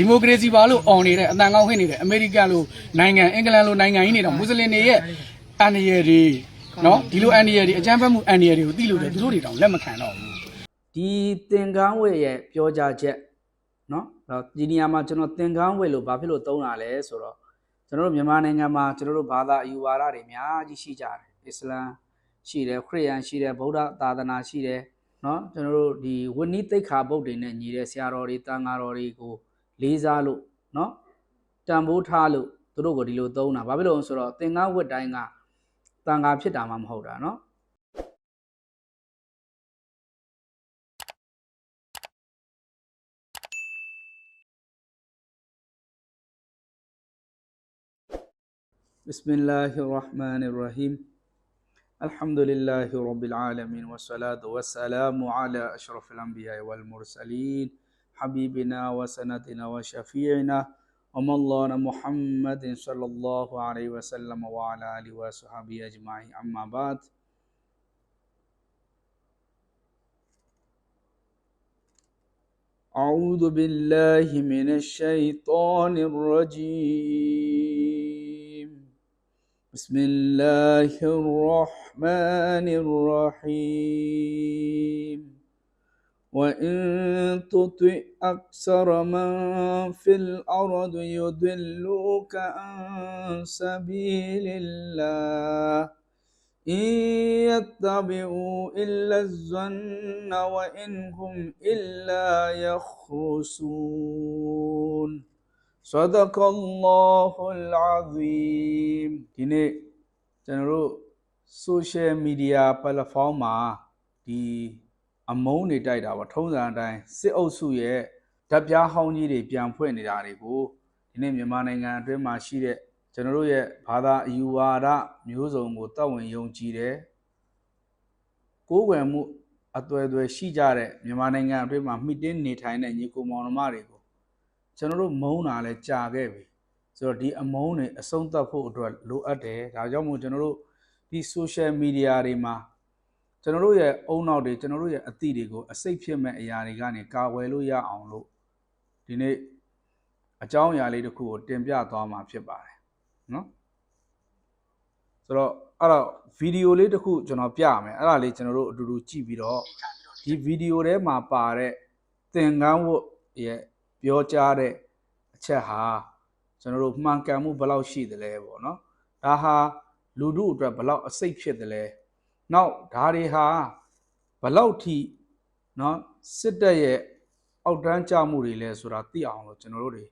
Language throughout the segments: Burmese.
ဒီမိုကရေစီပါလို့អော်နေတဲ့အတန်ကောင်းဟစ်နေတဲ့အမေရိကန်လိုနိုင်ငံအင်္ဂလန်လိုနိုင်ငံကြီးနေတော့မွတ်စလင်တွေရဲ့အန်ဒီရယ်တွေနော်ဒီလိုအန်ဒီရယ်တွေအကြမ်းဖက်မှုအန်ဒီရယ်တွေကိုသိလို့တယ်သူတို့တွေတောင်လက်မခံတော့ဘူး ဒီသင်္ကန်းဝတ်ရဲ့ပြောကြားချက်เนาะတော့ဒီနေရာမှာကျွန်တော်သင်္ကန်းဝတ်လို့ဘာဖြစ်လို့သုံးတာလဲဆိုတော့ကျွန်တော်တို့မြန်မာနိုင်ငံမှာကျွန်တော်တို့ဘာသာအယူဝါဒတွေအများကြီးရှိကြတယ်အစ္စလမ်ရှိတယ်ခရစ်ယာန်ရှိတယ်ဗုဒ္ဓသာသနာရှိတယ်เนาะကျွန်တော်တို့ဒီဝဏိတိတ်ခါဗုဒ္ဓတွေနဲ့ညီတဲ့ဆရာတော်တွေတန်ဃာတော်တွေကို လေးစားလို့နော်တန်ဖိုးထားလို့သူတို့ကိုဒီလိုသုံးတာဘာဖြစ်လို့ဆိုတော့သင်္ကန်းဝတ်တိုင်းကတန်ခါဖြစ်တာမှမဟုတ်တာနော်ဘစ်မလာဟ်ရာဟ်မာနရ်ရာဟီမ် الحمد لله رب العالمين والصلاة والسلام على أشرف الأنبياء والمرسلين حبيبنا وسندنا وشفيعنا ومولانا محمد صلى الله عليه وسلم وعلى آله وصحبه أجمعين. أما بعد أعوذ بالله من الشيطان الرجيم. بسم الله الرحمن الرحيم. وإن تطع أكثر من في الأرض يضلوك عن سبيل الله إن يتبعوا إلا الظن وإن هم إلا يخرسون صدق الله العظيم ဒီနေ့ကျွန်တော်တို့ social media platform မှာဒီ အမုန်းတွေတိုက်တာပေါ့ထုံးစံအတိုင်းစစ်အုပ်စုရဲ့ဓာတ်ပြားဟောင်းကြီးတွေပြန်ဖွင့်နေတာတွေကိုဒီနေ့မြန်မာနိုင်ငံအတွင်းမှာရှိတဲ့ကျွန်တော်တို့ရဲ့ဘာသာအယူဝါဒမျိုးစုံကိုတောက်ဝင်ယုံကြည်တယ်ကိုးကွယ်မှုအသွယ်သွယ်ရှိကြတဲ့မြန်မာနိုင်ငံအတွင်းမှာမိတင်းနေထိုင်တဲ့ညီကိုမောင်နှမတွေကိုကျွန်တော်တို့မုန်းတာလဲကြာခဲ့ပြီဆိုတော့ဒီအမုန်းတွေအဆုံးသတ်ဖို့အတွက်လိုအပ်တယ်ဒါကြောင့်မို့ကျွန်တော်တို့ဒီ social media တွေမှာ ကျွန်တော်တို့ရဲ့အုံနောက်တွေကျွန်တော်တို့ရဲ့အသည့်တွေကိုအစိတ်ဖြစ်မဲ့အရာတွေကနေကာဝယ်လို့ရအောင်လို့ဒီနေ့အကြောင်းအရာလေးတစ်ခုကိုတင်ပြသွားမှာဖြစ်ပါတယ်နော်ဆိုတော့အဲ့တော့ဗီဒီယိုလေးတစ်ခုကျွန်တော်ပြမယ်အဲ့ဒါလေးကျွန်တော်တို့အတူတူကြည့်ပြီးတော့ဒီဗီဒီယိုထဲမှာပါတဲ့သင်ကန်းဝတ်ရဲ့ပြောကြားတဲ့အချက်ဟာကျွန်တော်တို့မှန်ကန်မှုဘယ်လောက်ရှိသလဲပေါ့နော်ဒါဟာလူတို့အတွက်ဘယ်လောက်အစိတ်ဖြစ်သလဲ နောက်ဒါတွေဟာဘယ်လောက်ထိနော်စစ်တပ်ရဲ့အောက်တန်းကြမှုတွေလဲဆိုတာသိအောင်လို့ကျွန်တော်တို့တွေ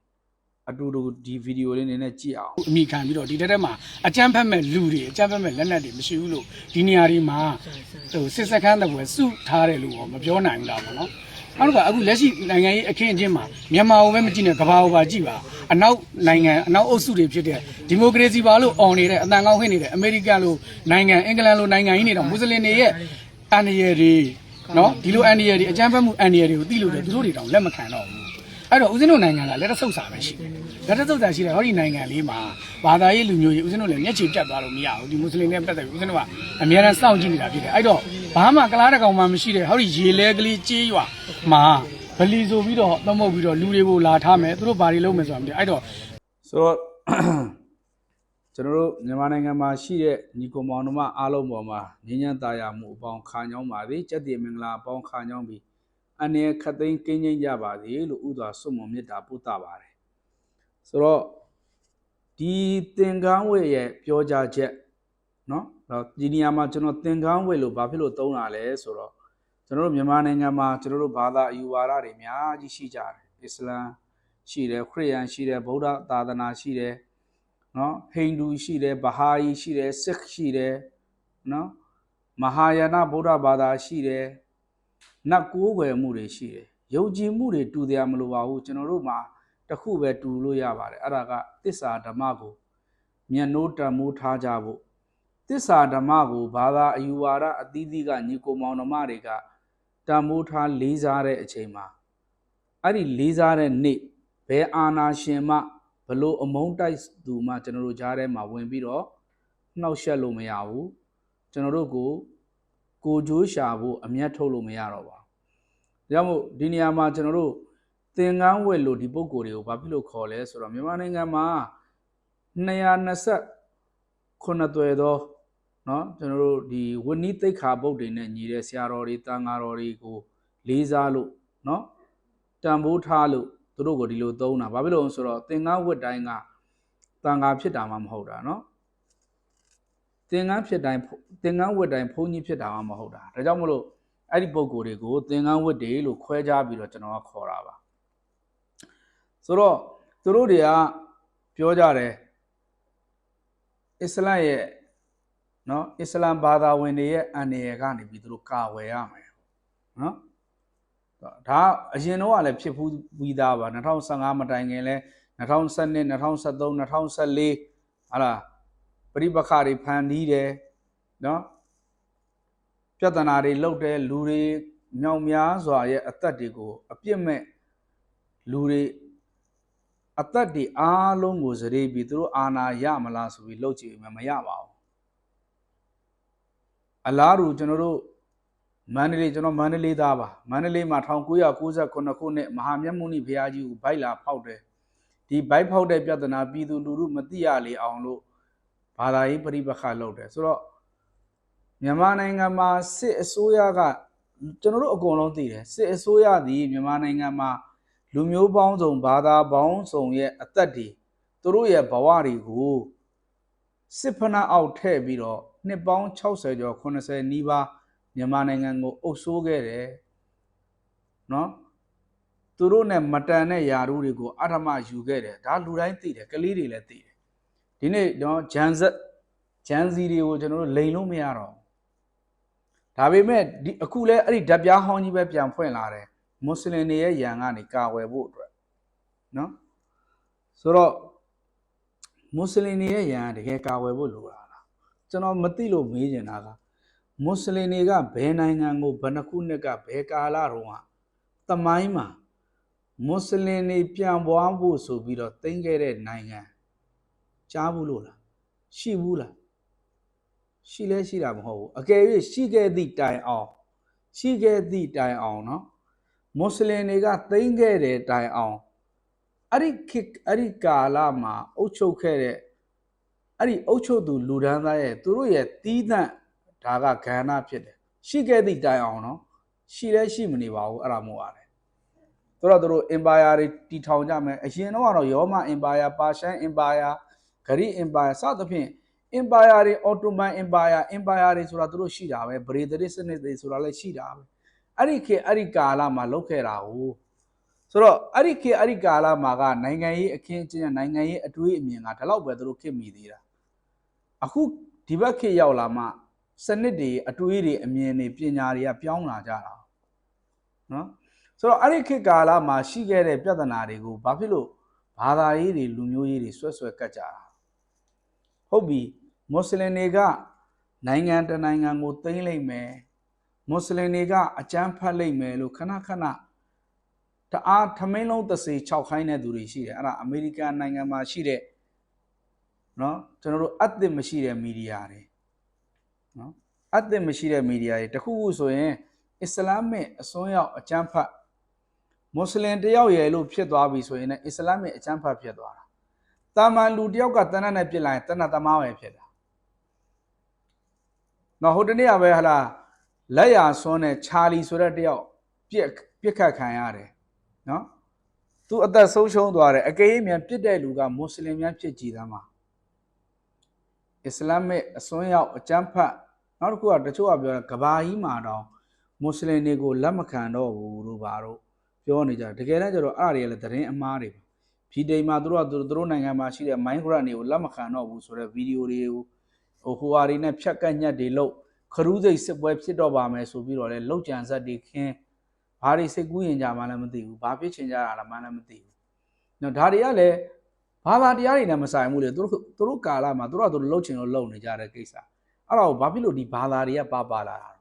အတူတူဒီဗီဒီယိုလေးနည်းနည်းကြည့်အောင်အမိခံပြီးတော့ဒီတက်တက်မှာအကြမ်းဖက်မဲ့လူတွေအကြမ်းဖက်မဲ့လက်နက်တွေမရှိဘူးလို့ဒီနေရာတွေမှာဟိုစစ်စခန်းတပွဲစုထားတယ်လို့မပြောနိုင်ဘူးလားပေါ့နော် နောက်တစ်ခါအခုလက်ရှိနိုင်ငံရေးအခင်းအကျင်းမှာမြန်မာကိုပဲမကြည့်နဲ့ကမ္ဘာကိုပါကြည့်ပါအနောက်နိုင်ငံအနောက်အုပ်စုတွေဖြစ်တဲ့ဒီမိုကရေစီပါလို့អော်နေတဲ့အတန်ကောင်းဟစ်နေတဲ့အမေရိကန်လိုနိုင်ငံအင်္ဂလန်လိုနိုင်ငံကြီးနေတော့မွတ်စလင်တွေရဲ့အန်ဒီရယ်တွေနော်ဒီလိုအန်ဒီရယ်တွေအကြမ်းဖက်မှုအန်ဒီရယ်တွေကိုသိလို့တယ်သူတို့တွေတောင်လက်မခံတော့ဘူးအဲ့တော့ဦးဇင်းတို့နိုင်ငံကလက်တဆုပ်စာပဲရှိတယ် လက်တဆုပ်စာရှိတယ်ဟောဒီနိုင်ငံလေးမှာဘာသာရေးလူမျိုးကြီးဦးဇင်းတို့လည်းမျက်ခြေပြတ်သွားလို့မရဘူးဒီမွတ်စလင်တွေပတ်သက်ပြီးဦးဇင်းတို့ကအများအားစောင့်ကြည့်နေတာဖြစ်တယ်အဲ့တော့ဘာမှကလားတကောင်မှမရှိတဲ့ဟောဒီရေလဲကလေးကြေးရွာမှာဗလီဆိုပြီးတော့သုံးပုတ်ပြီးတော့လူတွေကိုလာထားမယ်သူတို့ဘာတွေလုပ်မယ်ဆိုတာမသိဘူးအဲ့တော့ဆိုတော့ကျွန်တော်တို့မြန်မာနိုင်ငံမှာရှိတဲ့ညီကိုမောင်နှမအားလုံးပေါ်မှာငြင်းညံ့ตาရမှုအပေါင်းခါညောင်းပါသည်စက်တည်မင်္ဂလာအပေါင်းခါညောင်းပြီးအနေခတ်သိမ်းကင်းကျင်းကြပါစေလို့ဥစွာဆုမွန်မေတ္တာပို့သပါတယ် ဆိုတော့ဒီသင်္ကန်းဝတ်ရဲ့ပြောကြားချက်เนาะတော့ဒီနေရာမှာကျွန်တော်သင်္ကန်းဝတ်လို့ဘာဖြစ်လို့သုံးတာလဲဆိုတော့ကျွန်တော်တို့မြန်မာနိုင်ငံမှာကျွန်တော်တို့ဘာသာအယူဝါဒတွေအများကြီးရှိကြတယ်အစ္စလမ်ရှိတယ်ခရစ်ယာန်ရှိတယ်ဗုဒ္ဓသာသနာရှိတယ် နော်ဟိန္ဒူရှိတယ်ဗဟာယီရှိတယ်ဆစ်ရှိတယ်နော်မဟာယာနဗုဒ္ဓဘာသာရှိတယ်နတ်ကိုးကွယ်မှုတွေရှိတယ်ယုံကြည်မှုတွေတူတယ်မလို့ပါဘူးကျွန်တော်တို့မှာ တစ်ခုပဲတူလို့ရပါတယ်အဲ့ဒါကတစ္ဆာဓမ္မကိုမျက်နှိုးတံမိုးထားကြဖို့တစ္ဆာဓမ္မကိုဘာသာအယူဝါဒအသီးသီးကညီကိုမောင်နှမတွေကတံမိုးထားလေးစားတဲ့အချိန်မှာအဲ့ဒီလေးစားတဲ့နေ့ဘယ်အာနာရှင်မှဘလို့အမုန်းတိုက်သူမှကျွန်တော်တို့ကြားထဲမှာဝင်ပြီးတော့နှောက်ယှက်လို့မရဘူးကျွန်တော်တို့ကိုကိုကြိုးရှာဖို့အမျက်ထုတ်လို့မရတော့ပါဘူးဒါကြောင့်မို့ဒီနေရာမှာကျွန်တော်တို့ သ သင်္ကန်းဝက်လို့ဒီပုံကိုယ်တွေကိုဘာဖြစ်လို့ခေါ်လဲဆိုတော့မြန်မာနိုင်ငံမှာ220ခုနှစ်သွယ်သောเนาะကျွန်တော်တို့ဒီဝဏိတိတ်ခါပုတ်တွေနဲ့ညီတဲ့ဆရာတော်တွေတန်ဃာတော်တွေကိုလေးစားလို့เนาะတန်ဖိုးထားလို့သူတို့ကိုဒီလိုသုံးတာဘာဖြစ်လို့လဲဆိုတော့သင်္ကန်းဝက်တိုင်းကတန်ဃာဖြစ်တာမှမဟုတ်တာเนาะသင်္ကန်းဖြစ်တိုင်းသင်္ကန်းဝက်တိုင်းဘုန်းကြီးဖြစ်တာမှမဟုတ်တာဒါကြောင့်မလို့အဲ့ဒီပုံကိုယ်တွေကိုသင်္ကန်းဝက်တွေလို့ခွဲခြားပြီးတော့ကျွန်တော်ကခေါ်တာပါ ဆိုတော့သူတို့တွေကပြောကြတယ်အစ္စလမ်ရဲ့နော်အစ္စလမ်ဘာသာဝင်တွေရဲ့အန္တရာယ်ကနေပြီးသူတို့ကာဝယ်ရမယ်နော်ဒါအရင်တော့ကလည်းဖြစ်ဖူးပြီးသားပါ2015မတိုင်ခင်လဲ2012 2013 2014ဟာလားပြိပခါတွေဖန်တီးတယ်နော်ပြဿနာတွေလုပ်တယ်လူတွေမြောင်များစွာရဲ့အသက်တွေကိုအပြစ်မဲ့လူတွေ အသက်တွေအားလုံးကိုစရေပြီးသူတို့အာနာရမလားဆိုပြီးလှုပ်ကြည့်မှမရပါဘူးအလားတူကျွန်တော်တို့မန္တလေးကျွန်တော်မန္တလေးသားပါမန္တလေးမှာ1998ခုနှစ်မဟာမြတ်မုနိဘုရားကြီးကိုဗိုက်လာဖောက်တယ်ဒီဗိုက်ဖောက်တဲ့ပြဿနာပြည်သူလူထုမသိရလေအောင်လို့ဘာသာရေးပြိပခါလုပ်တယ်ဆိုတော့မြန်မာနိုင်ငံမှာစစ်အစိုးရကကျွန်တော်တို့အကုန်လုံးသိတယ်စစ်အစိုးရသည်မြန်မာနိုင်ငံမှာ လူမျိုးပေါင်းစုံဘာသာပေါင်းစုံရဲ့အသက်တွေသူတို့ရဲ့ဘဝတွေကိုစစ်ဖနာအောက်ထည့်ပြီးတော့နှစ်ပေါင်း60ကျော်80နီးပါးမြန်မာနိုင်ငံကိုအုပ်ဆိုးခဲ့တယ်နော်သူတို့နဲ့မတန်တဲ့ယာရုတွေကိုအထမယူခဲ့တယ်ဒါလူတိုင်းသိတယ်ကလေးတွေလည်းသိတယ်ဒီနေ့တော့ဂျန်ဇက်ဂျန်စီတွေကိုကျွန်တော်တို့လိန်လို့မရတော့ဒါပေမဲ့ဒီအခုလဲအဲ့ဒီဓာတ်ပြားဟောင်းကြီးပဲပြန်ဖွင့်လာတယ် မွတ်စလင်တွေရဲ့ယံကနေကာဝယ်ဖို့အတွက်နော်ဆိုတော့မွတ်စလင်တွေရဲ့ယံကတကယ်ကာဝယ်ဖို့လိုတာလားကျွန်တော်မသိလို့မေးနေတာကမွတ်စလင်တွေကဘယ်နိုင်ငံကိုဘယ်နှခုနှစ်ကဘယ်ကာလတုန်းကတမိုင်းမှာမွတ်စလင်တွေပြန်ပွားဖို့ဆိုပြီးတော့တင်ခဲ့တဲ့နိုင်ငံကြားဘူးလို့လားရှိဘူးလားရှိလဲရှိတာမဟုတ်ဘူးအကယ်၍ရှိခဲ့သည့်တိုင်အောင်ရှိခဲ့သည့်တိုင်အောင်เนาะ မွတ်စလင်တွေကသိမ်းခဲ့တဲ့တိုင်အောင်အဲ့ဒီခေတ်အဲ့ဒီကာလမှာအုပ်ချုပ်ခဲ့တဲ့အဲ့ဒီအုပ်ချုပ်သူလူဒန်းသားရဲ့သူတို့ရဲ့တီးသန့်ဒါကဂန္ဓဖြစ်တယ်ရှိခဲ့သည့်တိုင်အောင်နော်ရှိလဲရှိမနေပါဘူးအဲ့ဒါမို့ပါတယ်သူတို့တို့ empire တွေတီထောင်ကြမယ်အရင်တော့ကတော့ယောမ empire ပါရှန် empire ဂရိ empire စသဖြင့် empire တွေ ottoman empire empire တွေဆိုတာသူတို့ရှိတာပဲဗရေဒရစ်စနစ်တွေဆိုတာလည်းရှိတာပဲ အဲ့ဒီခေတ်အဲ့ဒီကာလမှာလုပ်ခဲ့တာကိုဆိုတော့အဲ့ဒီခေတ်အဲ့ဒီကာလမှာကနိုင်ငံရေးအခင်းအကျင်းနိုင်ငံရေးအတွေးအမြင်ကဒီလောက်ပဲသူတို့ခေတ်မိသေးတာအခုဒီဘက်ခေတ်ရောက်လာမှစနစ်တွေအတွေးတွေအမြင်တွေပညာတွေကပြောင်းလာကြတာနော်ဆိုတော့အဲ့ဒီခေတ်ကာလမှာရှိခဲ့တဲ့ပြဿနာတွေကိုဘာဖြစ်လို့ဘာသာရေးတွေလူမျိုးရေးတွေဆွဲဆွဲကတ်ကြတာဟုတ်ပြီမွတ်စလင်တွေကနိုင်ငံတနိုင်ငံကိုသိမ်းလိုက်မယ် မွတ်စလင်တွေကအကြမ်းဖက်လိုက်မယ်လို့ခဏခဏတအားထမင်းလုံးသစေ6ခိုင်းတဲ့သူတွေရှိတယ်အဲ့ဒါအမေရိကန်နိုင်ငံမှာရှိတဲ့เนาะကျွန်တော်တို့အသစ်မရှိတဲ့မီဒီယာတွေเนาะအသစ်မရှိတဲ့မီဒီယာတွေတခုခုဆိုရင်အစ္စလာမစ်အစွန်းရောက်အကြမ်းဖက်မွတ်စလင်တယောက်ရဲ့လို့ဖြစ်သွားပြီဆိုရင်လည်းအစ္စလာမစ်အကြမ်းဖက်ဖြစ်သွားတာတာမန်လူတယောက်ကတဏ္ဍနဲ့ပြစ်လိုက်ရင်တဏ္ဍသမားပဲဖြစ်တာနော်ဟိုတနေ့ကပဲဟလာ လက်ရဆွန်းတဲ့ချာလီဆိုတဲ့တယောက်ပြက်ပြက်ခတ်ခံရတယ်နော်သူအသက်ဆုံးရှုံးသွားတယ်အကယ်၍မြန်ပြစ်တဲ့လူကမွတ်စလင်များဖြစ်ကြည်သမ်းပါအစ္စလာမစ်အစွန်းရောက်အကြမ်းဖက်နောက်တစ်ခုကတချို့ကပြောတာကဘာကြီးမှာတော့မွတ်စလင်တွေကိုလက်မခံတော့ဘူးလို့ပါတော့ပြောနေကြတကယ်တမ်းကျတော့အဲ့ဒါတွေကလည်းသတင်းအမှားတွေဗီဒီယိုမှာသူတို့ကသူတို့နိုင်ငံမှာရှိတဲ့ Minecraft တွေကိုလက်မခံတော့ဘူးဆိုတဲ့ဗီဒီယိုတွေကိုဟိုဟိုဟာတွေနဲ့ဖြတ်ကတ်ညက်တွေလို့ ခရူးစိတ်စစ်ပွဲဖြစ်တော့ပါမယ်ဆိုပြီးတော့လဲလောက်ကြံဆက်တွေခင်းဘာတွေစိတ်ကူးရင်ကြမှလည်းမသိဘူးဘာဖြစ်ချင်ကြတာလည်းမှလည်းမသိဘူးနော်ဒါတွေကလည်းဘာသာတရားတွေနဲ့မဆိုင်ဘူးလေသူတို့သူတို့ကာလမှာသူတို့ကသူတို့လှုပ်ချင်လို့လှုပ်နေကြတဲ့ကိစ္စအဲ့တော့ဘာဖြစ်လို့ဒီဘာသာတွေကပါပါလာတာ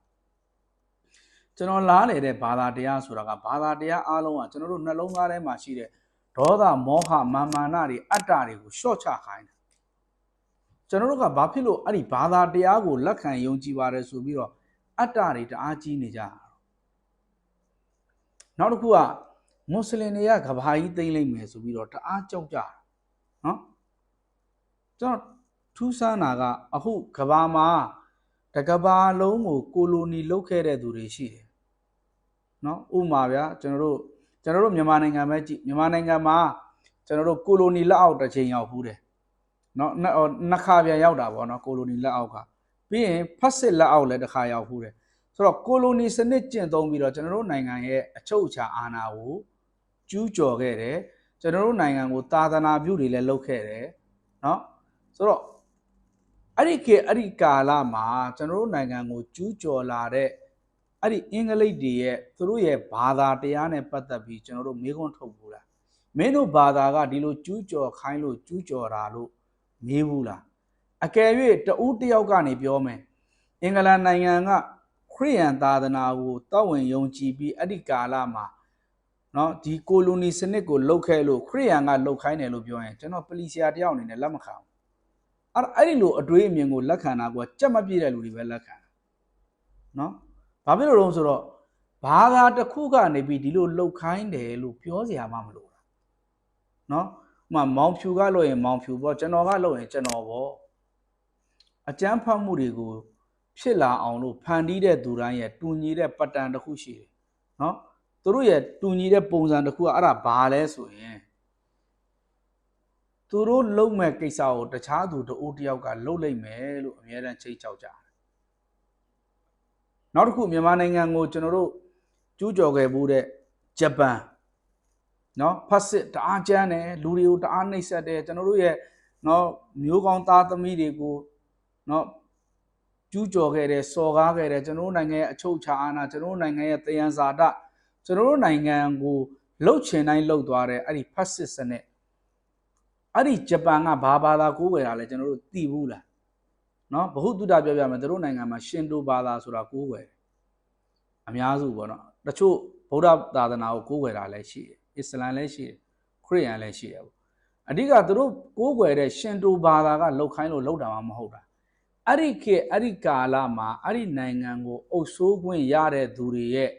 ကျွန်တော်လားနေတဲ့ဘာသာတရားဆိုတာကဘာသာတရားအားလုံးကကျွန်တော်တို့နှလုံးသားထဲမှာရှိတဲ့ဒေါသမောဟမာမာနတွေအတ္တတွေကိုရှော့ချခိုင်းတယ် ကျွန်တော်တို့ကဘာဖြစ်လို့အဲ့ဒီဘာသာတရားကိုလက်ခံယုံကြည်ပါတယ်ဆိုပြီးတော့အတ္တတွေတအားကြီးနေကြတာနောက်တစ်ခုကမွတ်စလင်တွေကကဘာကြီးသိမ့်လိုက်မယ်ဆိုပြီးတော့တအားကြောက်ကြတာနော်ကျွန်တော်ထူးဆန်းတာကအခုကဘာမှာတကဘာလုံးကိုကိုလိုနီလုတ်ခဲ့တဲ့သူတွေရှိတယ်နော်ဥပမာဗျာကျွန်တော်တို့ကျွန်တော်တို့မြန်မာနိုင်ငံပဲကြည့်မြန်မာနိုင်ငံမှာကျွန်တော်တို့ကိုလိုနီလက်အောက်တစ်ချိန်ရောက်ဘူးတယ် နော်နှစ်အော်နှစ်ခါပြန်ရောက်တာပေါ့နော်ကိုလိုနီလက်အောက်ကပြီးရင်ဖတ်စစ်လက်အောက်လည်းတစ်ခါရောက်ဘူးတယ်ဆိုတော့ကိုလိုနီစနစ်ကျင့်သုံးပြီးတော့ကျွန်တော်တို့နိုင်ငံရဲ့အချုပ်အခြာအာဏာကိုကျူးကျော်ခဲ့တယ်ကျွန်တော်တို့နိုင်ငံကိုသာသနာပြုတွေလည်းလုပ်ခဲ့တယ်နော်ဆိုတော့အဲ့ဒီကေအဲ့ဒီကာလမှာကျွန်တော်တို့နိုင်ငံကိုကျူးကျော်လာတဲ့အဲ့ဒီအင်္ဂလိပ်တွေရဲ့သူတို့ရဲ့ဘာသာတရားနဲ့ပတ်သက်ပြီးကျွန်တော်တို့မေးခွန်းထုတ်ဘူးလားမင်းတို့ဘာသာကဒီလိုကျူးကျော်ခိုင်းလို့ကျူးကျော်တာလို့ မေးဘူးလားအကယ်၍တဦးတစ်ယောက်ကနေပြောမယ်အင်္ဂလန်နိုင်ငံကခရစ်ယာန်သာသနာကိုတောက်ဝင်ယုံကြည်ပြီးအဲ့ဒီကာလမှာနော်ဒီကိုလိုနီစနစ်ကိုလုတ်ခဲ့လို့ခရစ်ယာန်ကလုတ်ခိုင်းတယ်လို့ပြောရင်ကျွန်တော်ပလီဆီယာတယောက်အနေနဲ့လက်မခံဘူးအဲ့ဒါအဲ့ဒီလိုအတွေးအမြင်ကိုလက်ခံတာကကြက်မပြည့်တဲ့လူတွေပဲလက်ခံတာနော်ဘာဖြစ်လို့လဲဆိုတော့ဘာသာတစ်ခုကနေပြီးဒီလိုလုတ်ခိုင်းတယ်လို့ပြောစရာမှမလိုတာနော် ဥပမာမောင်ဖြူကလို့ရင်မောင်ဖြူပေါ့ကျွန်တော်ကလို့ရင်ကျွန်တော်ပေါ့အကျန်းဖတ်မှုတွေကိုဖြစ်လာအောင်လို့ဖန်တီးတဲ့သူတိုင်းရဲ့တူညီတဲ့ပတ်တန်တစ်ခုရှိတယ်နော်သူတို့ရဲ့တူညီတဲ့ပုံစံတစ်ခုကအဲ့ဒါဘာလဲဆိုရင်သူတို့လုံမဲ့ကိစ္စကိုတခြားသူတအိုးတယောက်ကလုံလိုက်မယ်လို့အများတန်းချိတ်ချောက်ကြတယ်နောက်တစ်ခုမြန်မာနိုင်ငံကိုကျွန်တော်တို့ကျူးကျော်ခဲ့မှုတဲ့ဂျပန် နော်ဖတ်စစ်တအားကျန်းတယ်လူတွေကိုတအားနှိပ်စက်တယ်ကျွန်တော်တို့ရဲ့နော်မျိုးကောင်းသားသမီးတွေကိုနော်ကျူးကျော်ခဲ့တယ်စော်ကားခဲ့တယ်ကျွန်တော်တို့နိုင်ငံရဲ့အချုပ်အခြာအာဏာကျွန်တော်တို့နိုင်ငံရဲ့တယံဇာတကျွန်တော်တို့နိုင်ငံကိုလှုပ်ချင်တိုင်းလှုပ်သွားတဲ့အဲ့ဒီဖတ်စစ်စနစ်အဲ့ဒီဂျပန်ကဘာဘာသာကိုးကွယ်တာလဲကျွန်တော်တို့သိဘူးလားနော်ဘ ഹു တုဒ္ဒပြောပြမယ်တို့နိုင်ငံမှာရှင်တိုဘာသာဆိုတာကိုးကွယ်တယ်အများစုပေါ့နော်တချို့ဗုဒ္ဓသာသနာကိုကိုးကွယ်တာလည်းရှိတယ် အစ္စလမ်လည်းရှိတယ်ခရစ်ယာန်လည်းရှိတယ်ပေါ့အဓိကသူတို့ကိုးကွယ်တဲ့ရှင်တိုဘာသာကလှုပ်ခိုင်းလို့လှုပ်တာမှမဟုတ်တာအဲ့ဒီခေတ်အဲ့ဒီကာလမှာအဲ့ဒီနိုင်ငံကိုအုပ်ဆိုးခွင့်ရတဲ့သူတွေရဲ့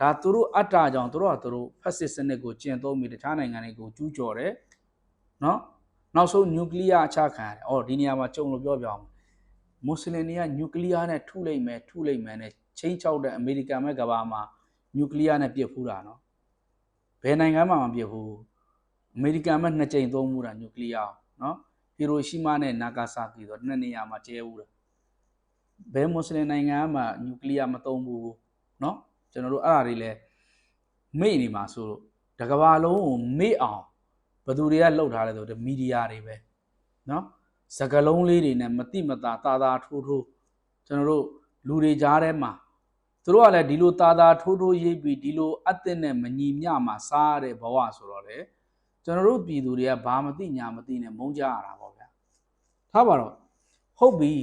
ဒါသူတို့အတ္တကြောင့်သူတို့ကသူတို့ဖက်စစ်စနစ်ကိုကျင့်သုံးပြီးတခြားနိုင်ငံတွေကိုကျူးကျော်တယ်နော်နောက်ဆုံးနျူကလ িয়ার အချခံရတယ်။အော်ဒီနေရာမှာကြုံလို့ပြောပြအောင်မွတ်စလင်တွေကနျူကလ িয়ার နဲ့ထုလိုက်မယ်ထုလိုက်မယ်နဲ့ချင်းချောက်တဲ့အမေရိကန်မဲ့ကဘာမှာနျူကလ িয়ার နဲ့ပြစ်ဖူးတာနော်။ ဘယ်နိုင်ငံမှမပစ်ဘူးအမေရိကန်မှနှစ်ကြိမ်သုံးမှုတာနျူကလ িয়ার နော်ဟီရိုရှီမာနဲ့နာဂါဆာကီတော့နှစ်နေရာမှာကျဲဘူးတာဘယ်မွတ်စလင်နိုင်ငံမှနျူကလ িয়ার မသုံးဘူးနော်ကျွန်တော်တို့အဲ့ဒါတွေလဲမေ့နေမှာဆိုလို့တကဘာလုံးကိုမေ့အောင်ဘယ်သူတွေကလှုပ်ထားလဲဆိုတော့မီဒီယာတွေပဲနော်စကလုံးလေးတွေနဲ့မတိမတာတာတာထိုးထိုးကျွန်တော်တို့လူတွေကြားထဲမှာ သူတို့ကလည်းဒီလိုတာတာထိုးထိုးရိပ်ပြီးဒီလိုအသက်နဲ့မညီမျှမှာစားရတဲ့ဘဝဆိုတော့လေကျွန်တော်တို့ပြည်သူတွေကဘာမသိညာမသိနဲ့မုန်းကြရတာပေါ့ဗျာထားပါတော့ဟုတ်ပြီ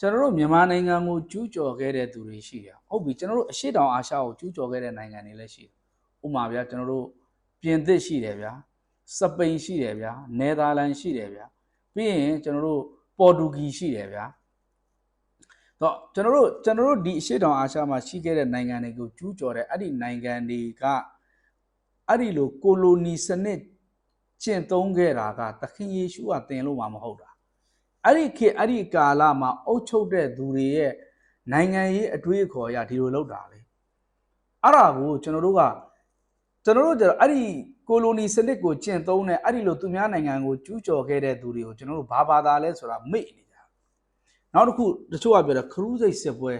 ကျွန်တော်တို့မြန်မာနိုင်ငံကိုကျူးကျော်ခဲ့တဲ့သူတွေရှိတယ်ဟုတ်ပြီကျွန်တော်တို့အရှိတောင်အာရှကိုကျူးကျော်ခဲ့တဲ့နိုင်ငံတွေလည်းရှိတယ်ဥပမာဗျာကျွန်တော်တို့ပြင်သစ်ရှိတယ်ဗျာစပိန်ရှိတယ်ဗျာနယ်သာလန်ရှိတယ်ဗျာပြီးရင်ကျွန်တော်တို့ပေါ်တူဂီရှိတယ်ဗျာ တော့ကျွန်တော်တို့ကျွန်တော်တို့ဒီအရှေ့တောင်အာရှမှာရှိခဲ့တဲ့နိုင်ငံတွေကိုကျူးကျော်တဲ့အဲ့ဒီနိုင်ငံတွေကအဲ့ဒီလိုကိုလိုနီစနစ်ကျင့်သုံးခဲ့တာကသခင်ယေရှုကသင်လို့မှမဟုတ်တာအဲ့ဒီခေတ်အဲ့ဒီကာလမှာအုပ်ချုပ်တဲ့သူတွေရဲ့နိုင်ငံရေးအတွေးအခေါ်အရဒီလိုလုပ်တာလေအဲ့ဒါကိုကျွန်တော်တို့ကကျွန်တော်တို့ကျတော့အဲ့ဒီကိုလိုနီစနစ်ကိုကျင့်သုံးတဲ့အဲ့ဒီလိုသူများနိုင်ငံကိုကျူးကျော်ခဲ့တဲ့သူတွေကိုကျွန်တော်တို့ဘာဘာသာလဲဆိုတာမေ့နေကြ နောက်တစ်ခုတချို့ကပြောတယ်ခရူးစိတ်စစ်ပွဲ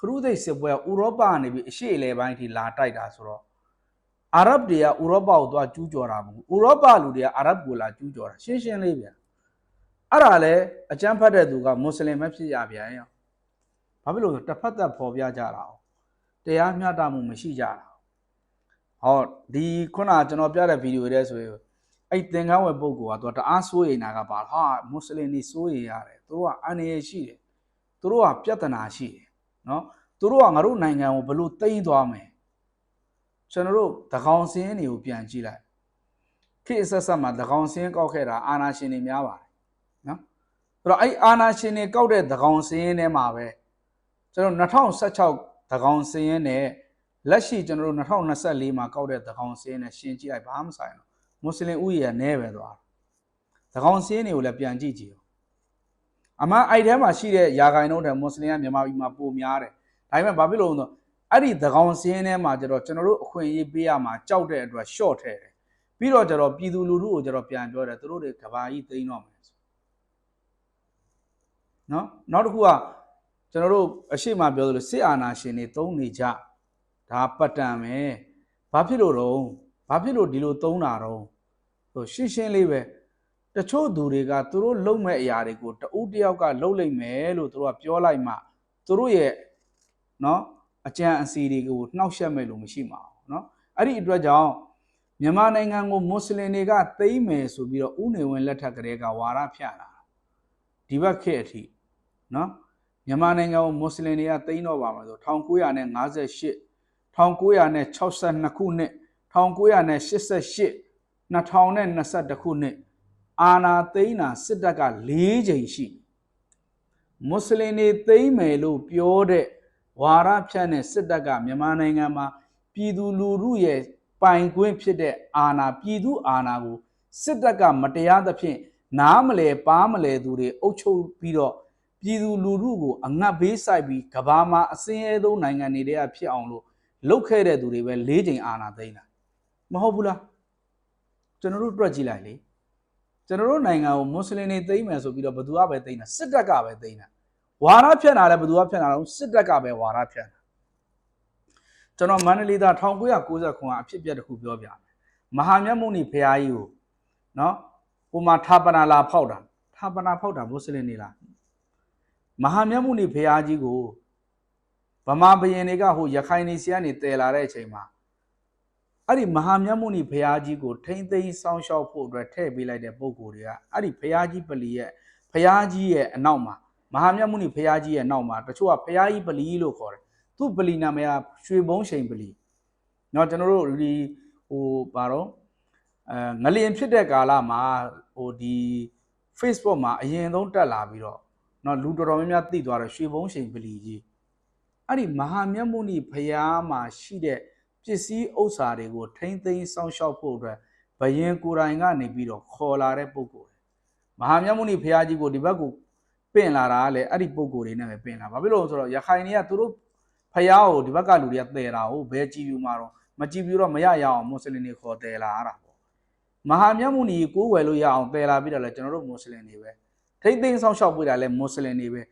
ခရူးစိတ်စစ်ပွဲကဥရောပကနေပြီးအရှေ့အလယ်ပိုင်းထိလာတိုက်တာဆိုတော့အာရဗ်တွေကဥရောပကိုသွားကျူးကျော်တာမဟုတ်ဘူးဥရောပလူတွေကအာရဗ်ကိုလာကျူးကျော်တာရှင်းရှင်းလေးဗျအဲ့ဒါလဲအကျမ်းဖတ်တဲ့သူကမွတ်စလင်ပဲဖြစ်ရပြန်ရောဘာဖြစ်လို့လဲတစ်ဖက်သက်ပေါ်ပြကြတာအောင်တရားမျှတမှုမရှိကြတာဟောဒီခုနကျွန်တော်ပြတဲ့ဗီဒီယိုတွေဆိုရင် အဲ့သင်္ကန်းဝယ်ပုဂ္ဂိုလ်ကသူကတအားစိုးရိမ်တာကပါဟာမွတ်စလင်တွေစိုးရိမ်ရတယ်သူတို့ကအန္တရာယ်ရှိတယ်သူတို့ကပြဿနာရှိတယ်နော်သူတို့ကငါတို့နိုင်ငံကိုဘလို့တိမ့်သွားမယ်ကျွန်တော်တို့တကောင်စင်းတွေကိုပြန်ကြည့်လိုက်ခေတ်ဆက်ဆက်မှာတကောင်စင်းကောက်ခဲ့တာအာနာရှင်တွေများပါတယ်နော်အဲ့တော့အဲ့အာနာရှင်တွေကောက်တဲ့တကောင်စင်းထဲမှာပဲကျွန်တော်2016တကောင်စင်းနဲ့လက်ရှိကျွန်တော်တို့2024မှာကောက်တဲ့သကောင်စင်းနဲ့ရှင်းကြည့်လိုက်ဘာမှမဆိုင်ဘူး မွတ်စလင်ဥယျာဉ်ကနဲပဲသွားသကောင်စင်းတွေကိုလည်းပြန်ကြည့်ကြည့်အမှန်အဲ့ထဲမှာရှိတဲ့ယာဂိုင်တို့တဲ့မွတ်စလင်ကမြန်မာပြည်မှာပိုများတယ်ဒါပေမဲ့ဘာဖြစ်လို့လဲဆိုတော့အဲ့ဒီသကောင်စင်းထဲမှာကျတော့ကျွန်တော်တို့အခွင့်အရေးပေးရမှာကြောက်တဲ့အတွက် short ထဲတယ်ပြီးတော့ကျတော့ပြည်သူလူထုကိုကျတော့ပြန်ပြောတယ်သူတို့တွေကဘာကြီးသိမ်းတော့မယ်ဆိုနော်နောက်တစ်ခုကကျွန်တော်တို့အရှိမပြောသလိုစစ်အာဏာရှင်တွေသုံးနေကြဒါပတ်တံပဲဘာဖြစ်လို့တော့ ဘာဖြစ်လို့ဒီလိုသုံးတာတော့ဆိုရှင်းရှင်းလေးပဲတချို့သူတွေကသူတို့လုံမဲ့အရာတွေကိုတဦးတယောက်ကလုံလိုက်မယ်လို့သူတို့ကပြောလိုက်မှသူတို့ရဲ့နော်အကြံအစီတွေကိုနှောက်ယှက်မဲ့လို့မရှိမှာနော်အဲ့ဒီအတွက်ကြောင့်မြန်မာနိုင်ငံကိုမွတ်စလင်တွေကသိမ်းမယ်ဆိုပြီးတော့ဥနေဝင်လက်ထက်ကလေးကဝါရဖြန့်လာဒီဘက်ခေတ်အထိနော်မြန်မာနိုင်ငံကိုမွတ်စလင်တွေကသိမ်းတော့ပါမှာဆို1958 1962ခုနှစ် 1988 2021ခုနှစ်အာနာသိန်းနာစစ်တပ်က၄ချိန်ရှိမွတ်စလင်တွေသိမ်းမယ်လို့ပြောတဲ့ဝါရဖြန့်တဲ့စစ်တပ်ကမြန်မာနိုင်ငံမှာပြည်သူလူထုရဲ့ပိုင်ခွင့်ဖြစ်တဲ့အာဏာပြည်သူအာဏာကိုစစ်တပ်ကမတရားသဖြင့်နားမလဲပါမလဲသူတွေအုပ်ချုပ်ပြီးတော့ပြည်သူလူထုကိုအငတ်ဘေးဆိုင်ပြီးကဘာမှာအစင်းရဲဆုံးနိုင်ငံတွေတည်းကဖြစ်အောင်လို့လုပ်ခဲ့တဲ့သူတွေပဲ၄ချိန်အာဏာသိမ်းတာ မဟုတ်ဘူးလားကျွန်တော်တို့တွက်ကြည့်လိုက်လေကျွန်တော်တို့နိုင်ငံကိုမွတ်စလင်တွေသိမ်းမယ်ဆိုပြီးတော့ဘယ်သူကပဲသိမ်းတာစစ်တပ်ကပဲသိမ်းတာဝါရဖြန့်တာလည်းဘယ်သူကဖြန့်တာတော့စစ်တပ်ကပဲဝါရဖြန့်တာကျွန်တော်မန္တလေးသား1990ခုကအဖြစ်အပျက်တစ်ခုပြောပြမယ်မဟာမြတ်မုန်နီဖရာကြီးကိုနော်ဟိုမှာထာပနာလာဖောက်တာထာပနာဖောက်တာမွတ်စလင်တွေလားမဟာမြတ်မုန်နီဖရာကြီးကိုဗမာဘရင်တွေကဟိုရခိုင်နေစီကနေတည်လာတဲ့အချိန်မှာ အဲ့ဒီမဟာမြတ်မုနီဘုရားကြီးကိုထိမ့်သိမ်းစောင်းရှောက်ဖို့အတွက်ထည့်ပေးလိုက်တဲ့ပုံကိုယ်တွေကအဲ့ဒီဘုရားကြီးပလီရဲ့ဘုရားကြီးရဲ့အနောက်မှာမဟာမြတ်မုနီဘုရားကြီးရဲ့နောက်မှာတချို့ကဘုရားကြီးပလီလို့ခေါ်တယ်သူ့ပလီနာမည်ကရွှေဘုံရှိန်ပလီเนาะကျွန်တော်တို့ဒီဟိုဘာတော့အဲငလျင်ဖြစ်တဲ့ကာလမှာဟိုဒီ Facebook မှာအရင်ဆုံးတက်လာပြီးတော့เนาะလူတော်တော်များများသိသွားတယ်ရွှေဘုံရှိန်ပလီကြီးအဲ့ဒီမဟာမြတ်မုနီဘုရားမှာရှိတဲ့ ပစ္စည်းဥစ္စာတွေကိုထိမ့်သိမ်းစောင့်ရှောက်ဖို့အတွက်ဘယင်ကိုယ်တိုင်ကနေပြီးတော့ခေါ်လာတဲ့ပုံကိုယ်မဟာမြတ်မုနီဘုရားကြီးကိုဒီဘက်ကိုပင့်လာတာကလည်းအဲ့ဒီပုံကိုယ်တွေနဲ့ပဲပင့်လာဘာဖြစ်လို့လဲဆိုတော့ရခိုင်တွေကသူတို့ဖယားကိုဒီဘက်ကလူတွေကတည်တာကိုဘယ်ကြည်ပြူမှာတော့မကြည်ပြူတော့မရရအောင်မွတ်စလင်တွေခေါ်တည်လာရတာပေါ့မဟာမြတ်မုနီကိုကိုးဝယ်လို့ရအောင်တည်လာပြီးတော့လဲကျွန်တော်တို့မွတ်စလင်တွေပဲထိမ့်သိမ်းစောင့်ရှောက်ပေးတာလဲမွတ်စလင်တွေပဲ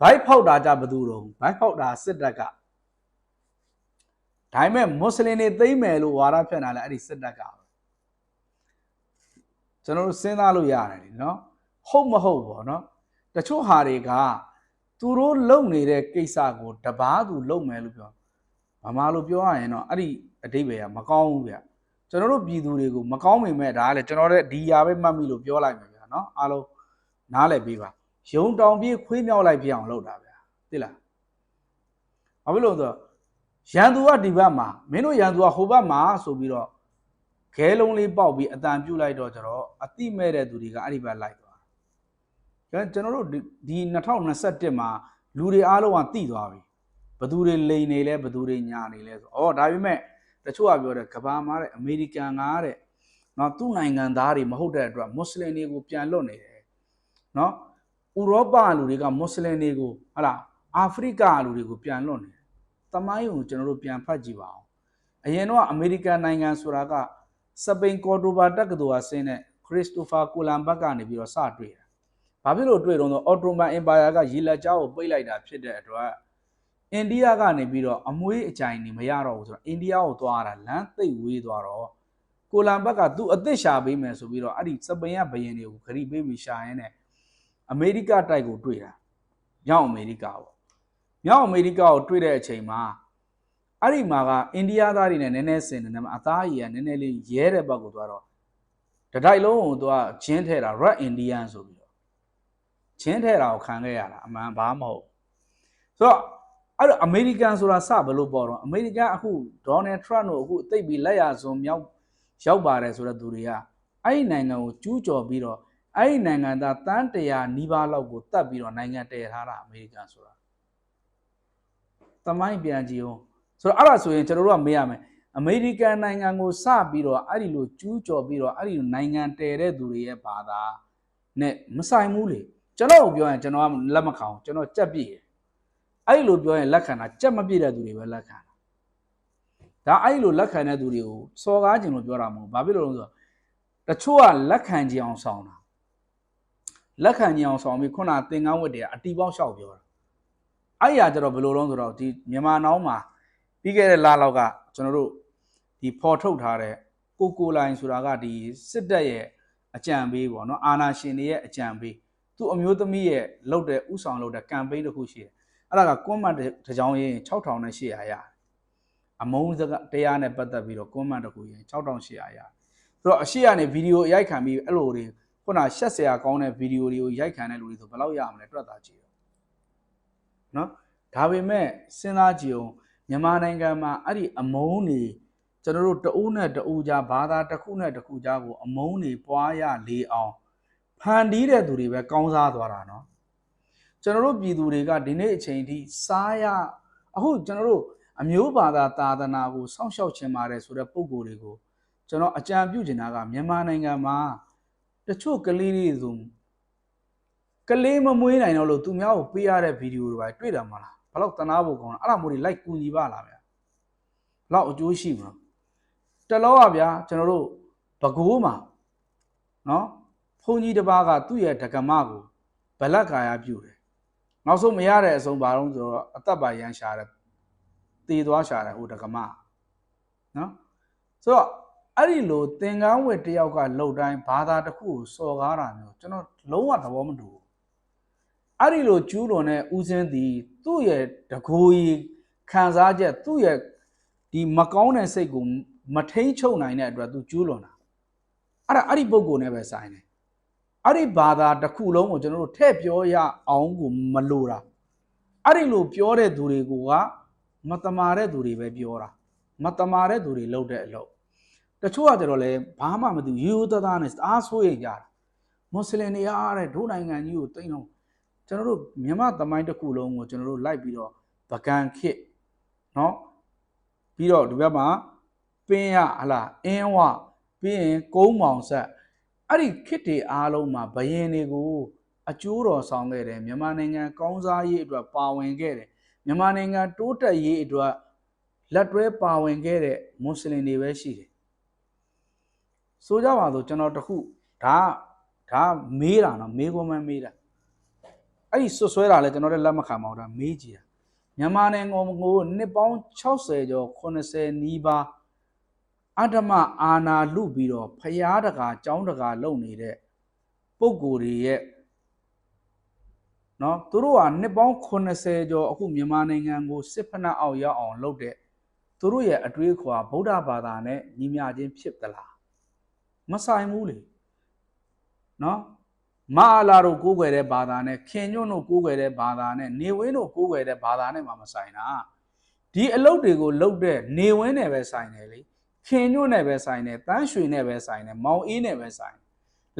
ဘိုက်ဖောက်တာကြဘသူတော့ဘိုက်ဖောက်တာစစ်တပ်က ဒါပေမဲ့မွတ်စလင်တွေသိမ့်မယ်လို့ဝါဒဖြန့်တာလဲအဲ့ဒီစစ်တပ်ကပဲကျွန်တော်တို့စဉ်းစားလို့ရတယ်လीเนาะဟုတ်မဟုတ်ပေါ့เนาะတချို့ဟာတွေကသူတို့လုံနေတဲ့ကိစ္စကိုတပားသူလုံမယ်လို့ပြောဗမာလိုပြောရရင်တော့အဲ့ဒီအတိတ်ပဲကမကောင်းဘူးဗျကျွန်တော်တို့ပြည်သူတွေကိုမကောင်းမိမဲ့ဒါကလည်းကျွန်တော်တို့ဒီຢာပဲမှတ်မိလို့ပြောလိုက်မယ်ဗျာเนาะအားလုံးနားလည်ပေးပါယုံတောင်ပြေးခွေးမြောက်လိုက်ပြအောင်လုပ်တာဗျာသိလားဘာဖြစ်လို့လဲဆိုတော့ ရန်သူကဒီဘက်မှာမင်းတို့ရန်သူကဟိုဘက်မှာဆိုပြီးတော့ခဲလုံးလေးပေါက်ပြီးအတန်ပြုတ်လိုက်တော့ကျတော့အတိမဲ့တဲ့သူတွေကအဲ့ဒီဘက်လိုက်သွားတယ်ကျွန်တော်တို့ဒီ2021မှာလူတွေအားလုံးကတိသွားပြီဘသူတွေလိန်နေလဲဘသူတွေညာနေလဲဆိုဩဒါပေမဲ့တချို့ကပြောတယ်ကဘာမှာတဲ့အမေရိကန်ကတဲ့နော်သူ့နိုင်ငံသားတွေမဟုတ်တဲ့အတွက်မွတ်စလင်တွေကိုပြန်လွတ်နေတယ်နော်ဥရောပလူတွေကမွတ်စလင်တွေကိုဟာလားအာဖရိကလူတွေကိုပြန်လွတ်နေတယ် တမိုင်းကိုကျွန်တော်တို့ပြန်ဖတ်ကြည့်ပါအောင်အရင်တော့အမေရိကန်နိုင်ငံဆိုတာကစပိန်ကော်တိုဘာတက္ကသိုလ်အဆင်းနဲ့ခရစ်စတိုဖာကိုလန်ဘတ်ကနေပြီးတော့စတွေ့တာဘာဖြစ်လို့တွေ့တော့ဆိုအော်တိုမန်အင်ပါယာကရေလက်ကြားကိုပိတ်လိုက်တာဖြစ်တဲ့အတွက်အိန္ဒိယကနေပြီးတော့အမွေးအကြိုင်နေမရတော့ဘူးဆိုတော့အိန္ဒိယကိုသွားတာလမ်းသိပ်ဝေးသွားတော့ကိုလန်ဘတ်ကသူ့အသက်ရှာပေးမယ်ဆိုပြီးတော့အဲ့ဒီစပိန်ကဘယင်တွေကိုခရီးပေးပြီးရှာရင်းနဲ့အမေရိကတိုက်ကိုတွေ့တာမြောက်အမေရိကပေါ့ မြောက်အမေရိကကိုတွေ့တဲ့အချိန်မှာအဲ့ဒီမှာကအိန္ဒိယသားတွေနဲ့နည်းနည်းဆင်နေတယ်မှာအသားကြီးကနည်းနည်းလေးရဲတဲ့ဘက်ကိုသွားတော့တတိုက်လုံးကိုသူကဂျင်းထဲတာ red indian ဆိုပြီးတော့ဂျင်းထဲတာကိုခံခဲ့ရတာအမှန်ဘာမဟုတ်ဆိုတော့အဲ့တော့အမေရိကန်ဆိုတာစဘလို့ပေါ့တော့အမေရိကန်အခုဒေါ်နယ်ထရန့်တို့အခုအသိပြီးလက်ရစွန်မြောက်ရောက်ပါတယ်ဆိုတဲ့သူတွေကအဲ့ဒီနိုင်ငံကိုကျူးကျော်ပြီးတော့အဲ့ဒီနိုင်ငံသားတန်းတရာနီးပါးလောက်ကိုတတ်ပြီးတော့နိုင်ငံတည်ထားတာအမေရိကန်ဆိုတာ တမိုင်းပြန်ကြည့်အောင်ဆိုတော့အဲ့ဒါဆိုရင်ကျွန်တော်တို့ကမေးရမယ်အမေရိကန်နိုင်ငံကိုစပြီးတော့အဲ့ဒီလိုကျူးကျော်ပြီးတော့အဲ့ဒီလိုနိုင်ငံတည်တဲ့သူတွေရဲ့ဘာသာနဲ့မဆိုင်ဘူးလေကျွန်တော်ကိုပြောရင်ကျွန်တော်ကလက်မခံအောင်ကျွန်တော်ကြက်ပြည့်တယ်အဲ့ဒီလိုပြောရင်လက်ခံတာကြက်မပြည့်တဲ့သူတွေပဲလက်ခံတာဒါအဲ့ဒီလိုလက်ခံတဲ့သူတွေကိုစော်ကားခြင်းလို့ပြောတာမဟုတ်ဘူးဘာဖြစ်လို့လဲဆိုတော့တချို့ကလက်ခံခြင်းအောင်ဆောင်တာလက်ခံခြင်းအောင်ဆောင်ပြီးခုနသင်္ကန်းဝတ်တွေကအတီပေါင်းလျှောက်ပြောတာ အဲ့ဒီဟာကျတော့ဘယ်လိုလုံးဆိုတော့ဒီမြန်မာနောင်းမှာပြီးခဲ့တဲ့လလောက်ကကျွန်တော်တို့ဒီဖော်ထုတ်ထားတဲ့ကိုကိုလိုင်းဆိုတာကဒီစစ်တပ်ရဲ့အကြံပေးပေါ့နော်အာနာရှင်တွေရဲ့အကြံပေးသူ့အမျိုးသမီးရဲ့လုပ်တဲ့ဥဆောင်လုပ်တဲ့ကမ်ပိန်းတစ်ခုရှိတယ်အဲ့ဒါကကွန်မန့်တစ်ကြောင်းရင်6800ရတယ်အမုန်းစကတရားနဲ့ပတ်သက်ပြီးတော့ကွန်မန့်တစ်ခုရင်6800ရတယ်ဆိုတော့အရှိကနေဗီဒီယိုရိုက်ခံပြီးအဲ့လိုတွေခုနရှက်စရာကောင်းတဲ့ဗီဒီယိုတွေကိုရိုက်ခံတဲ့လူတွေဆိုဘယ်လောက်ရမလဲတွက်တာကြည့်တော့ နော်ဒါပေမဲ့စဉ်းစားကြည့်အောင်မြန်မာနိုင်ငံမှာအဲ့ဒီအမုန်းတွေကျွန်တော်တို့တအုပ်နဲ့တအုပ်ကြားဘာသာတစ်ခုနဲ့တစ်ခုကြားကိုအမုန်းတွေပွားရလေအောင်ဖန်တီးတဲ့သူတွေပဲကောင်းစားသွားတာနော်ကျွန်တော်တို့ပြည်သူတွေကဒီနေ့အချိန်ထိစားရအခုကျွန်တော်တို့အမျိုးဘာသာသာသနာကိုစောင့်ရှောက်ခြင်းပါတယ်ဆိုတဲ့ပုံကိုယ်တွေကိုကျွန်တော်အကြံပြုချင်တာကမြန်မာနိုင်ငံမှာတချို့ကလေးတွေဆို ကလေးမမွေးနိုင်တော့လို့သူများကိုပေးရတဲ့ဗီဒီယိုတွေပါတွေ့တယ်မလားဘလောက်တနာဖို့ကောင်းလားအဲ့ဒါမျိုးတွေလိုက်ကူညီပါလားဗျာဘလောက်အကျိုးရှိမလားတလောကဗျာကျွန်တော်တို့ဘကိုးမှာနော်ဘုန်းကြီးတစ်ပါးကသူ့ရဲ့ဒကမကိုဗလက်ကာယပြုတယ်နောက်ဆုံးမရတဲ့အဆုံးဘာလို့ဆိုတော့အသက်ပါရန်ရှာတယ်တည်သွားရှာတယ်ဟိုဒကမနော်ဆိုတော့အဲ့ဒီလိုသင်္ကန်းဝတ်တယောက်ကလှုပ်တိုင်းဘာသာတစ်ခုကိုစော်ကားတာမျိုးကျွန်တော်လုံးဝသဘောမတူဘူး အဲ့ဒီလိုကျူးလွန်တဲ့ဦးစင်းသည်သူ့ရဲ့တကိုယ်ကြီးခံစားချက်သူ့ရဲ့ဒီမကောင်းတဲ့စိတ်ကိုမထိန်ချုပ်နိုင်တဲ့အတွက်သူကျူးလွန်တာအဲ့ဒါအဲ့ဒီပုံကိုနဲ့ပဲဆိုင်တယ်အဲ့ဒီဘာသာတစ်ခုလုံးကိုကျွန်တော်တို့ထည့်ပြောရအောင်ကိုမလိုတာအဲ့ဒီလိုပြောတဲ့သူတွေကမတမာတဲ့သူတွေပဲပြောတာမတမာတဲ့သူတွေလုပ်တဲ့အလုပ်တချို့ကကြတော့လေဘာမှမသိရိုးရိုးသားသားနဲ့အားဆိုးရင်ကြတာမွတ်စလင်တွေအားတဲ့ဒုနိုင်ငံကြီးကိုတိတ်အောင် ကျွန်တော်တို့မြန်မာသမိုင်းတစ်ခုလုံးကိုကျွန်တော်တို့လိုက်ပြီးတော့ဗကန်ခစ်เนาะပြီးတော့ဒီဘက်မှာပင်းရဟလာအင်းဝပြီးရင်ကုန်းမောင်ဆက်အဲ့ဒီခစ်တွေအားလုံးမှာဘယင်တွေကိုအကျိုးတော်ဆောင်ခဲ့တယ်မြန်မာနိုင်ငံကောင်းစားရေးအတွက်ပါဝင်ခဲ့တယ်မြန်မာနိုင်ငံတိုးတက်ရေးအတွက်လက်တွဲပါဝင်ခဲ့တဲ့မွတ်စလင်တွေပဲရှိတယ်ဆိုကြပါစို့ကျွန်တော်တခုဒါဒါမေးတာနော်မေးခွန်းမမေးတာ အဲ့ဒီဆွဆွဲတာလဲကျွန်တော်လည်းလက်မခံပါဘူးဒါမေးကြည့်တာမြန်မာနိုင်ငံကိုနှစ်ပေါင်း60ကျော်80နီးပါးအတ္တမအာနာလူပြီးတော့ဖျားတကာကြောင်းတကာလုပ်နေတဲ့ပုံကိုယ်တွေရဲ့နော်သူတို့ကနှစ်ပေါင်း80ကျော်အခုမြန်မာနိုင်ငံကိုစစ်ဖက်နှက်အောက်ရောက်အောင်လုပ်တဲ့သူတို့ရဲ့အတွေးခွာဗုဒ္ဓဘာသာနဲ့ညီမျှခြင်းဖြစ်သလားမဆိုင်ဘူးလေနော် မာအလာတို့ကိုးကွယ်တဲ့ဘာသာနဲ့ခင်ညွန့်တို့ကိုးကွယ်တဲ့ဘာသာနဲ့နေဝင်းတို့ကိုးကွယ်တဲ့ဘာသာနဲ့မှမဆိုင်တာဒီအလုပ်တွေကိုလုပ်တဲ့နေဝင်းနဲ့ပဲဆိုင်တယ်လေခင်ညွန့်နဲ့ပဲဆိုင်တယ်တန်းရွှေနဲ့ပဲဆိုင်တယ်မောင်အေးနဲ့ပဲဆိုင်တယ်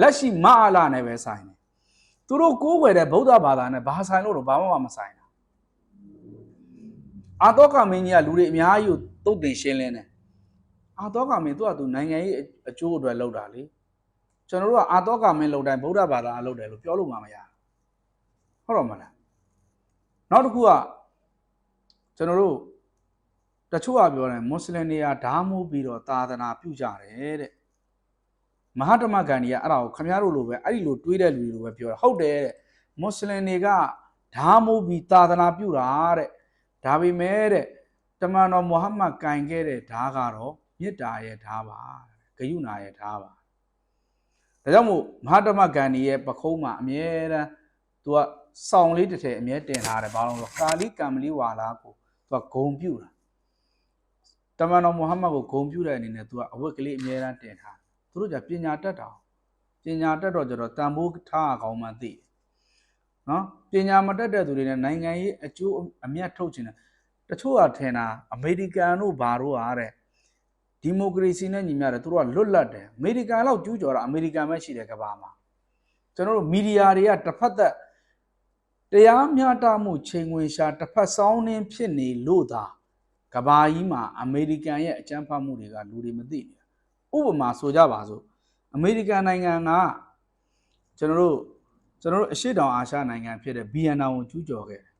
လက်ရှိမာအလာနဲ့ပဲဆိုင်တယ်သူတို့ကိုးကွယ်တဲ့ဗုဒ္ဓဘာသာနဲ့ဘာဆိုင်လို့တော့ဘာမှမဆိုင်တာအာတောကမင်းကြီးကလူတွေအများကြီးကိုတုတ်တင်ရှင်းလင်းတယ်အာတောကမင်းသူကသူနိုင်ငံရေးအကျိုးအတွက်လုပ်တာလေ ကျွန်တော်တို့ကအာတောကမင်းလုပ်တိုင်းဗုဒ္ဓဘာသာအလုပ်တယ်လို့ပြောလို့မှမရဟုတ်တော့မလားနောက်တစ်ခုကကျွန်တော်တို့တချို့ကပြောတယ်မွတ်စလင်တွေကဓာမိုးပြီးတော့သာသနာပြုကြတယ်တဲ့မဟာတမဂန္ဒီကအဲ့ဒါကိုခမရတို့လိုပဲအဲ့ဒီလိုတွေးတဲ့လူတွေလိုပဲပြောတာဟုတ်တယ်တဲ့မွတ်စလင်တွေကဓာမိုးပြီးသာသနာပြုတာတဲ့ဒါပေမဲ့တဲ့တမန်တော်မုဟမ္မဒ်ကင်ခဲ့တဲ့ဓာကတော့မေတ္တာရဲ့ဓာပါဂယုဏရဲ့ဓာပါ ဒါကြောင့်မို့မဟာတမဂန္ဒီရဲ့ပခုံးမှာအမြဲတမ်းသူကစောင်းလေးတစ်ထည်အမြဲတင်ထားတယ်ဘာလို့လဲကာလီကံမလီဝါလာကိုသူကဂုံပြူတာတမန်တော်မုဟမ္မဒ်ကိုဂုံပြူတဲ့အနေနဲ့သူကအဝတ်ကလေးအမြဲတမ်းတင်ထားသူတို့ကပညာတတ်တာပညာတတ်တော့ကျတော့တန်ဖိုးထားအောင်မှသိတယ်နော်ပညာမတတ်တဲ့သူတွေနဲ့နိုင်ငံရေးအကျိုးအမြတ်ထုတ်ချင်တယ်တချို့ကထင်တာအမေရိကန်တို့ဘာတို့အားတဲ့ ဒီမိုကရေစီနဲ့ညီမျှတယ်သူတို့ကလွတ်လပ်တယ်အမေရိကန်လောက်ကျူးကျော်တာအမေရိကန်ပဲရှိတယ်ကမ္ဘာမှာကျွန်တော်တို့မီဒီယာတွေကတစ်ဖက်သက်တရားမျှတမှုချိန်ဝင်ရှာတစ်ဖက်စောင်းနှင်းဖြစ်နေလို့သာကဘာကြီးမှာအမေရိကန်ရဲ့အကြမ်းဖက်မှုတွေကလူတွေမသိနေတာဥပမာဆိုကြပါစို့အမေရိကန်နိုင်ငံကကျွန်တော်တို့ကျွန်တော်တို့အရှေ့တောင်အာရှနိုင်ငံဖြစ်တဲ့ဗီယက်နမ်ကိုကျူးကျော်ခဲ့တယ်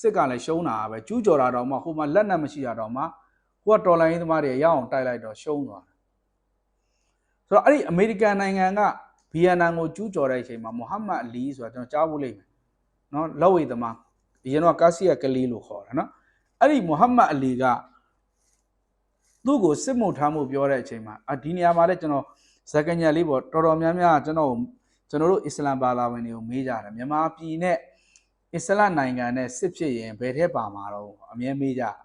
စစ်ကလည်းရှုံးတာပဲကျူးကျော်တာတော့မှဟိုမှာလက်နက်မရှိတာတော့မှ ဟိုကတော်လိုင်းရေးသမားတွေရအောင်တိုက်လိုက်တော့ရှုံးသွားတယ်ဆိုတော့အဲ့ဒီအမေရိကန်နိုင်ငံကဗီယက်နမ်ကိုကျူးကျော်တဲ့အချိန်မှာမိုဟာမက်အလီဆိုတာကျွန်တော်ကြားဖို့လိမ့်မယ်နော်လက်ဝိသမားအရင်တော့ကာစီယာကလီလို့ခေါ်တာနော်အဲ့ဒီမိုဟာမက်အလီကသူ့ကိုစစ်မှုထမ်းမှုပြောတဲ့အချိန်မှာအဒီနေရာမှာလည်းကျွန်တော်ဇက်ကညက်လေးပေါ့တော်တော်များများကျွန်တော်ကျွန်တော်တို့အစ္စလမ်ဘာသာဝင်တွေကိုမေးကြတယ်မြန်မာပြည်နဲ့အစ္စလမ်နိုင်ငံနဲ့စစ်ဖြစ်ရင်ဘယ်ထက်ပါမှာတော့အမြဲမေးကြတယ်